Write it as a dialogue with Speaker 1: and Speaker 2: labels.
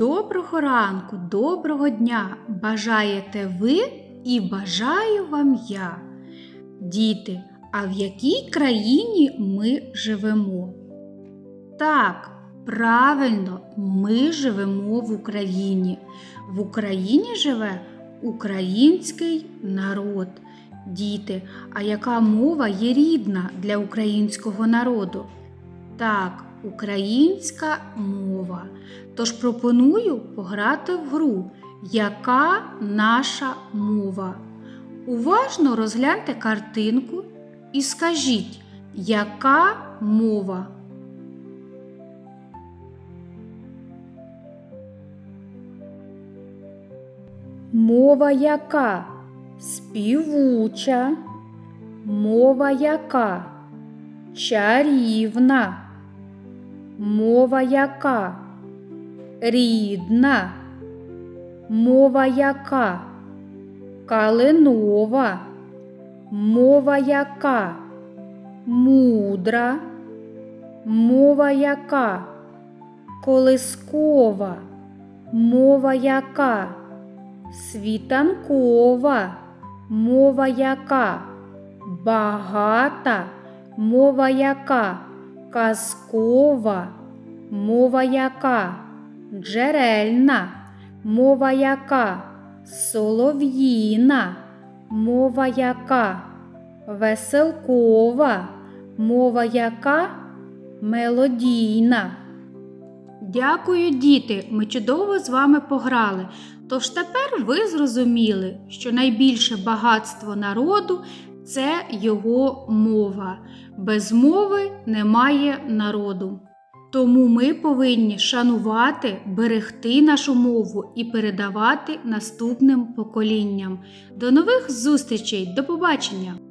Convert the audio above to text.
Speaker 1: Доброго ранку, доброго дня! Бажаєте ви і бажаю вам я. Діти, а в якій країні ми живемо? Так, правильно, ми живемо в Україні. В Україні живе український народ. Діти, а яка мова є рідна для українського народу? Так, українська мова. Тож пропоную пограти в гру, яка наша мова. Уважно розгляньте картинку і скажіть, яка мова? Мова яка? Співуча. Мова яка? Чарівна. Мова яка? Рідна. Мова яка? Калинова. Мова яка? Мудра. Мова яка? Колискова. Мова яка? Світанкова. Мова яка? Багата. Мова яка? Казкова. Мова яка? Джерельна. Мова яка? Солов'їна. Мова яка? Веселкова. Мова яка? Мелодійна. Дякую, діти! Ми чудово з вами пограли. Тож тепер ви зрозуміли, що найбільше багатство народу це його мова. Без мови немає народу. Тому ми повинні шанувати, берегти нашу мову і передавати наступним поколінням. До нових зустрічей, до побачення!